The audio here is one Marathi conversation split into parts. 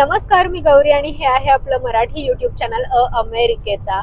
नमस्कार मी गौरी आणि हे आहे आपलं मराठी युट्यूब चॅनल अ अमेरिकेचा.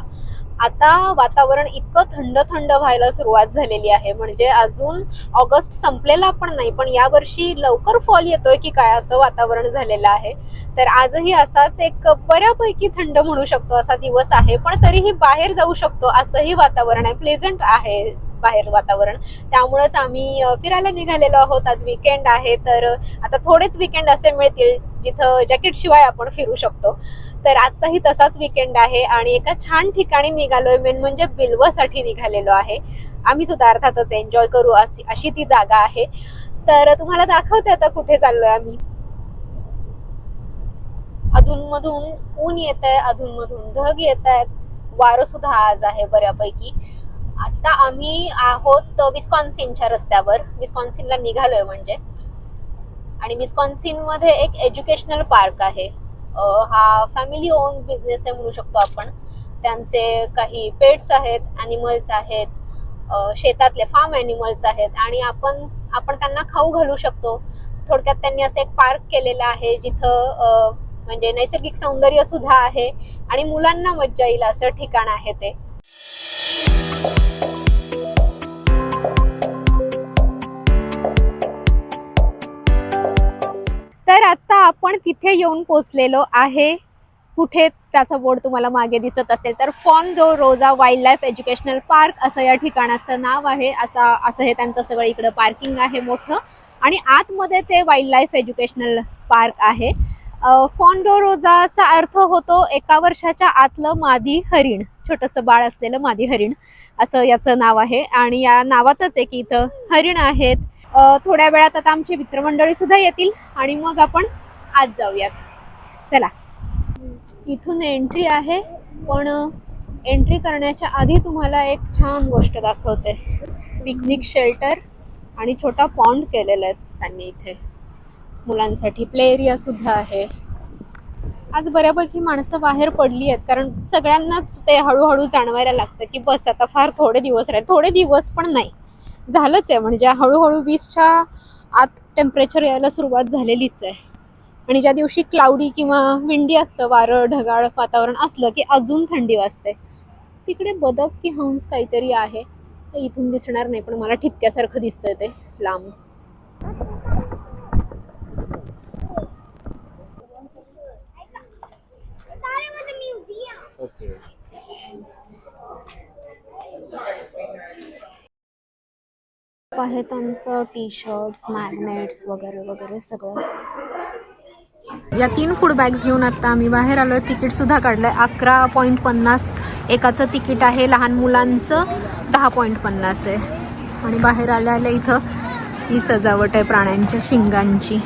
आता वातावरण इतकं थंड थंड व्हायला सुरुवात झालेली आहे. म्हणजे अजून ऑगस्ट संपलेला पण नाही पण यावर्षी लवकर फॉल येतोय की काय असं वातावरण झालेलं आहे. तर आजही असाच एक बऱ्यापैकी थंड म्हणू शकतो असा दिवस आहे पण तरीही बाहेर जाऊ शकतो असंही वातावरण आहे प्लेझंट आहे. बाहेर वातावरण. त्यामुळेच आम्ही फिरायला निघालेलो आहोत. आज विकेंड आहे तर आता थोडेच विकेंड असे मिळतील जिथं जॅकेट शिवाय आपण फिरू शकतो. तर आजचाही तसाच विकेंड आहे आणि एका छान ठिकाणी निघालोय. मेन म्हणजे बिल्वसाठी निघालेलो आहे. आम्ही सुद्धा अर्थातच एन्जॉय करू अशी अशी ती जागा आहे. तर तुम्हाला दाखवते आता कुठे चाललोय आम्ही. अधूनमधून ऊन येत आहे अधूनमधून ढग येत आहेत वारं सुद्धा आज आहे बऱ्यापैकी. आता आम्ही आहोत विस्कॉन्सिनच्या रस्त्यावर. विस्कॉन्सिनला निघालोय म्हणजे. आणि विस्कॉन्सिनमध्ये एक एज्युकेशनल पार्क आहे. हा फॅमिली ओन बिझनेस आहे म्हणू शकतो आपण. त्यांचे काही पेट्स आहेत अॅनिमल्स आहेत शेतातले फार्म अॅनिमल्स आहेत. आणि आपण आपण त्यांना खाऊ घालू शकतो. थोडक्यात त्यांनी असं एक पार्क केलेलं आहे जिथं म्हणजे नैसर्गिक सौंदर्य सुद्धा आहे. आणि मुलांना मज्जा येईल असं ठिकाण आहे ते. तर आता आपण तिथे येऊन पोचलेलो आहे. कुठे त्याचा बोर्ड तुम्हाला मागे दिसत असेल तर फॉन दो रोजा वाईल्ड लाईफ एज्युकेशनल पार्क असं या ठिकाणाचं नाव आहे. असा असं हे त्यांचं सगळं इकडं पार्किंग आहे मोठं. आणि आतमध्ये ते वाईल्ड लाईफ एज्युकेशनल पार्क आहे. फॉन्डो रोजाचा अर्थ होतो एका वर्षाच्या आतलं मादी हरिण. छोटंसं बाळ असलेलं मादी हरिण असं याचं नाव आहे. आणि या नावातच आहे की इथं हरिण आहेत. थोड्या वेळात आता आमची मित्रमंडळी सुद्धा येतील आणि मग आपण आज जाऊयात. चला. इथून एंट्री आहे पण एंट्री करण्याच्या आधी तुम्हाला एक छान गोष्ट दाखवते. पिकनिक शेल्टर आणि छोटा पॉन्ड केलेला आहे त्यांनी इथे. मुलांसाठी प्ले एरिया सुद्धा आहे. आज बऱ्यापैकी माणसं बाहेर पडली आहेत कारण सगळ्यांनाच ते हळूहळू जाणवायला लागतं की बस आता फार थोडे दिवस राहिले. थोडे दिवस पण नाही. झालंच आहे म्हणजे हळूहळू वीसच्या आत टेम्परेचर यायला सुरुवात झालेलीच आहे. आणि ज्या दिवशी क्लाउडी किंवा विंडी असतं वारं ढगाळ वातावरण असलं की अजून थंडी वाजते. तिकडे बदक की हंस काहीतरी आहे. ते इथून दिसणार नाही पण मला ठिपक्यासारखं दिसतंय ते लांब. Okay. आहे त्यांचं टी शर्ट्स मॅग्नेट्स वगैरे वगैरे सगळं. या तीन फूड बॅग्स घेऊन आता आम्ही बाहेर आलोय. तिकीट सुद्धा काढलंय. अकरा पॉईंट पन्नास एकाचं तिकीट आहे. लहान मुलांचं दहा पॉईंट पन्नास आहे. आणि बाहेर आल्या आल्या इथं ही सजावट आहे प्राण्यांच्या शिंगांची.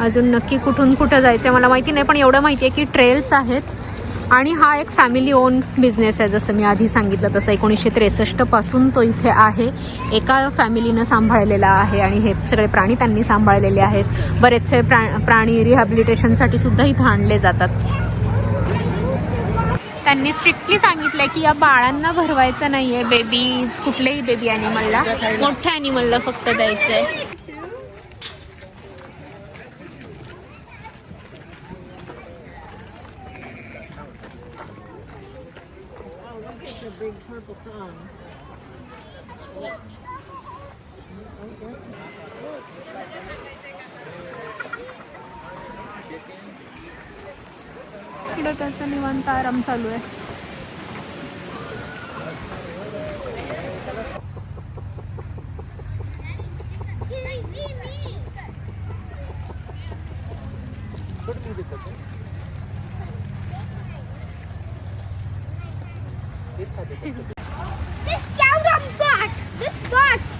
अजून नक्की कुठून कुठं जायचं आहे मला माहिती नाही पण एवढं माहिती आहे की ट्रेल्स आहेत. आणि हा एक फॅमिली ओन बिझनेस आहे जसं मी आधी सांगितलं तसं एकोणीसशे त्रेसष्टपासून तो इथे आहे. एका फॅमिलीनं सांभाळलेला आहे आणि हे सगळे प्राणी त्यांनी सांभाळलेले आहेत. बरेचसे प्रा प्राणी रिहॅबिलिटेशनसाठी सुद्धा इथं आणले जातात. त्यांनी स्ट्रिक्टली सांगितलंय की या बाळांना भरवायचं नाहीये. बेबीज कुठल्याही बेबी अॅनिमलला मोठ्या अॅनिमलला फक्त big purple tongue. इकडे त्याचं निवांत आराम चालू आहे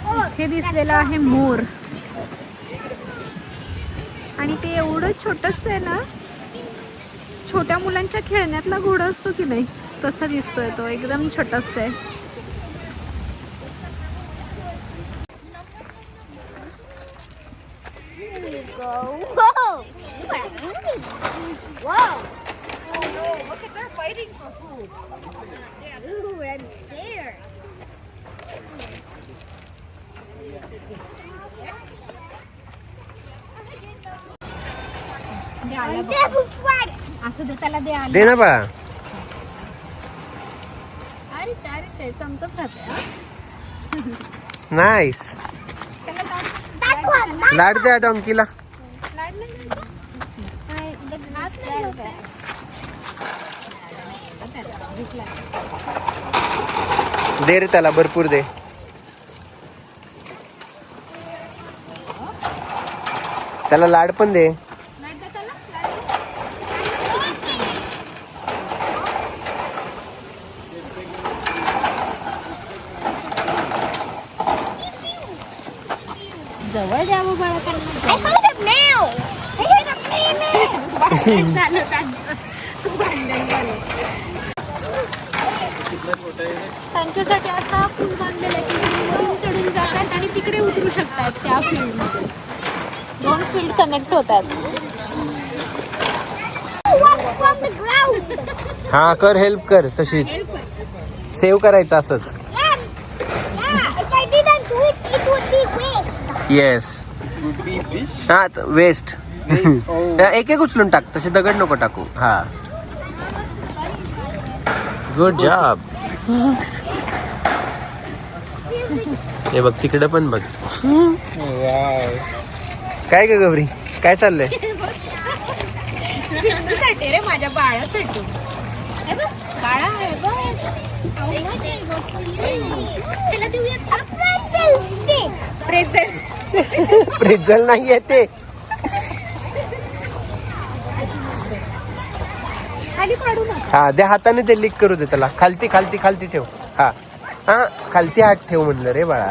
Oh, हे दिसलेलं आहे मोर. आणि ते एवढं छोटस आहे ना छोट्या मुलांच्या खेळण्यातला घोडा असतो की नाही तसा दिसतोय तो एकदम छोटस आहे. दे आलं बघ. Devil's water. असू दे त्याला दे आलं दे ना बाळा अरे अरे ते चमचच खाते नाईस त्याला लाड- द्या डॉंकीला लाड नाही द्यायचा? one. हात नाही लावत आहे. त्याला भूक लागली. दे रे त्याला भरपूर दे त्याला लाड पण दे झालं त्यांचं भांडण झालं त्यांच्यासाठी असा पूल बांधलेला आहे. की ते वरून चढून जातात आणि तिकडे उतरू शकतात त्या फील्डमध्ये दोन फील्ड कनेक्ट होतात. हा कर हेल्प कर तशीच. सेव्ह करायचं असंच. येस हा वेस्ट एक एक उचलून टाक तसे दगड नको टाकू. हा. गुड जॉब हे बघ तिकडे पण बघ. काय ग गौरी? काय चाललंय? रे माझ्या बाळासाठी. हे बाळा आहे बघ. त्याला देऊयात का? Pencil stick. Present. प्रेझल नाही आहे ते खाली पाडू नका हा त्या हाताने ते लिक करू दे त्याला. खालती खालती खालती ठेव. हा. हा खालती हात ठेव म्हणलं रे बाळा.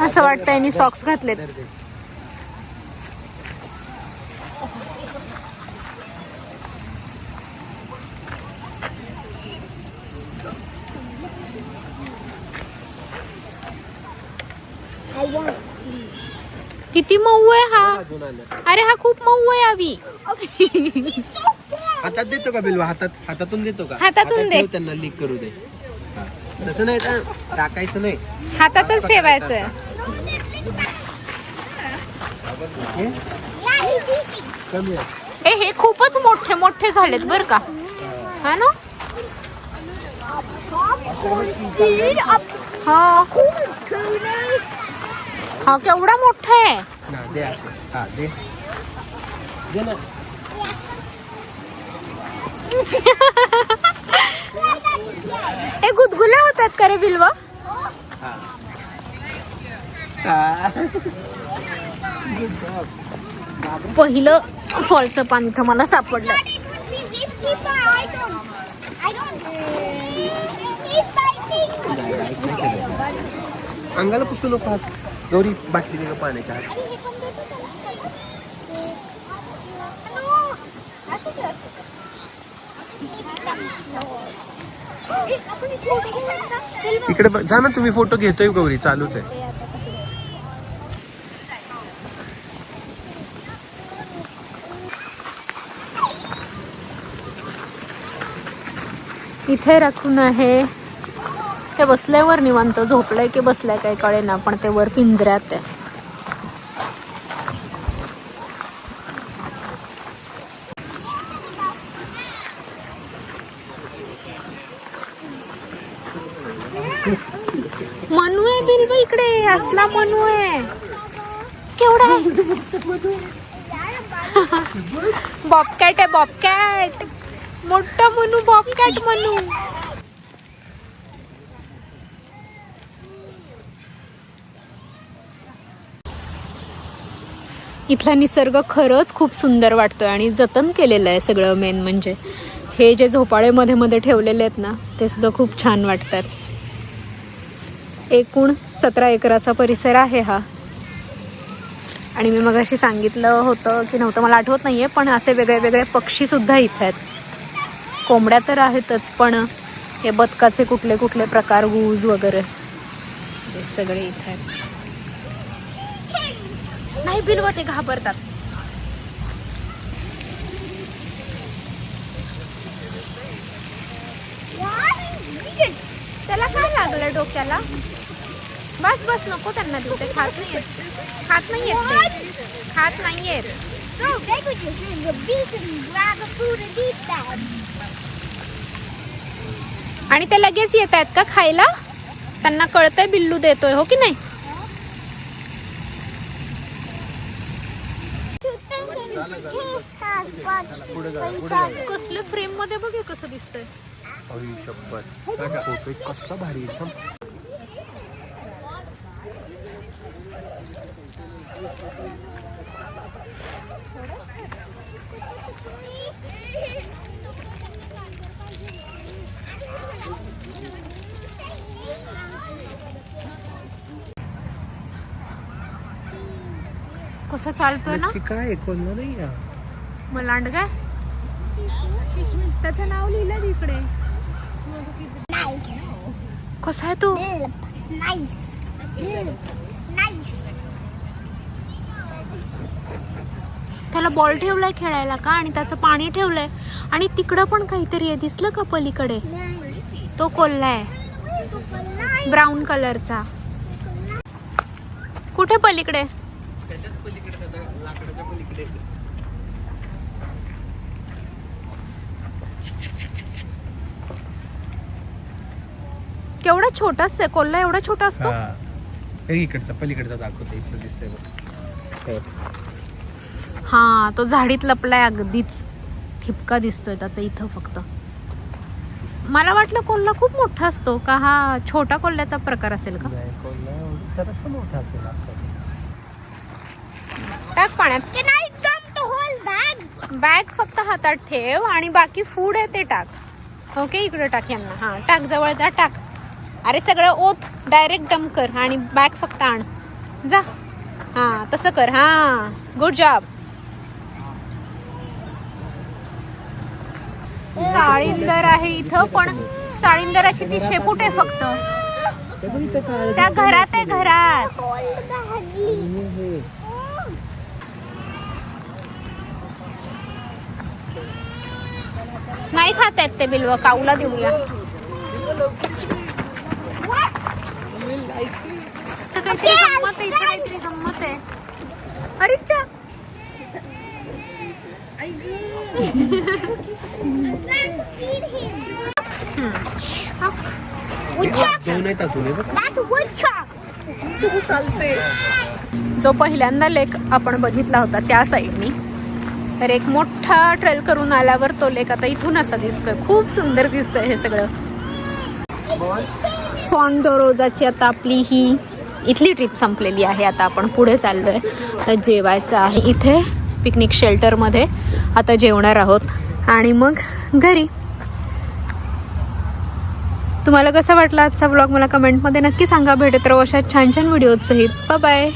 असं वाटतं यांनी सॉक्स घातलेत. want. किती मऊ आहे हा. अरे हा खूप मऊ आहे आवी. हातात देतो का बिलवा हातात हातातून देतो का हातातून दे. ठेव त्यांना लीक करू दे हा. तसं नाही ना टाकायचं नाही हातातच ठेवायचं हे? कमी आहे ए हे खूपच मोठे मोठे झालेत बर का हा ना. हा. हा केवढा मोठा आहे ना दे असं. हा दे दे ना हे गुदगुल्या होतात का रे बिलवा? पहिलं फॉलचं पान इथं मला सापडलं. अंगाला पुसू नको हात. गौरी बाटली पाण्याच्या हात आणि हे पण देतो त्याला. No. असू दे, असू दे. ए, आपण एक photo घेऊया का? इकडे जा ना तुम्ही फोटो घेतोय गौरी चालूच आहे. इथे राखून आहे. ते बसल्यावर निवांत झोपलंय की बसलाय काय कळे ना पण ते वर पिंजऱ्यात आहे मनू आहे बिलबा असला मनू आहे केवढा आहे? बॉबकॅट आहे बॉबकॅट. मोठा मनू बॉबकॅट मनू. इथला निसर्ग खरंच खूप सुंदर वाटतोय आणि जतन केलेलं आहे सगळं मेन म्हणजे. हे जे झोपाळे मध्ये मध्ये ठेवलेले आहेत ना ते सुद्धा खूप छान वाटतात. एकूण सतरा एकराचा परिसर आहे हा. आणि मी मग अशी सांगितलं होतं की नव्हतं मला आठवत नाहीये पण असे वेगळे वेगळे पक्षी सुद्धा इथे आहेत. कोंबड्या तर आहेतच पण हे बदकाचे कुठले कुठले प्रकार गुज वगैरे. हे सगळे इथे आहेत. नाही बिलव ते घाबरतात त्याला काय लागलं डोक्याला? बस बस नको त्यांना देऊ ते खात नाहीयेत. खात नाहीयेत ते. खात नाहीयेत. No, they could just in the beach and grab the food and eat that. आणि ते लगेच येत आहेत का खायला? त्यांना कळतंय बिल्लू देतोय हो की नाही? कसलं फ्रेममध्ये बघ हे कसं दिसतंय. अरे शपथ फोटो कसला भारी एकदम. कसं चालतोय ना? काय कोणलं नाही या मलांड काय? त्याचं नाव लिहिलं तिकडे कसा आहे तो? Nice. Nice. त्याला बॉल ठेवलाय खेळायला का? आणि त्याचं पाणी ठेवलंय. आणि तिकडं पण काहीतरी आहे. दिसलं का पलीकडे? तो कोल्हा आहे ब्राऊन कलरचा. कुठे पलीकडे? केवढा छोटा आहे. कोल्हा एवढा छोटा असतो? इकडचा पलीकडचा दाखवते. इथं दिसतंय बघ. हा तो झाडीत लपलाय अगदीच. ठिपका दिसतोय त्याचा इथं फक्त. मला वाटलं कोल्हा खूप मोठा असतो का हा छोटा कोल्ह्याचा प्रकार असेल का? टाक पाण्यात? बॅग फक्त हातात ठेव आणि बाकी फूड आहे ते टाक. ओके इकडे टाक यांना. हा टाक जवळ जा टाक. अरे सगळं ओत. डायरेक्ट डम कर आणि बॅग फक्त आण. जा. हा तसं कर. हा गुड जॉब साळिंदर आहे इथं पण साळिंदराची ती शेपूट आहे फक्त. त्या घरात आहे घरात. नाही खात आहेत ते बिल्व काऊला देऊया. काहीतरी गंमत आहे इथं काहीतरी गंमत आहे. अरे च्या Feed him. दोन आहेत अजून हे बघ That's woodchuck. जो पहिल्यांदा लेक आपण बघितला होता त्या साईडनी. तर एक मोठा ट्रेल करून आल्यावर तो लेक आता इथून असा दिसतोय. खूप सुंदर दिसतोय हे सगळं. फॉन्डोरोजाची आता आपली ही इथली ट्रिप संपलेली आहे. आता आपण पुढे चाललोय. तर जेवायचं आहे इथे. पिकनिक शेल्टरमध्ये आता जेवणार आहोत. आणि मग घरी. तुम्हाला कसा वाटला आजचा ब्लॉग मला कमेंटमध्ये नक्की सांगा. भेटत राहू अशा छान छान व्हिडिओज सहित. बाय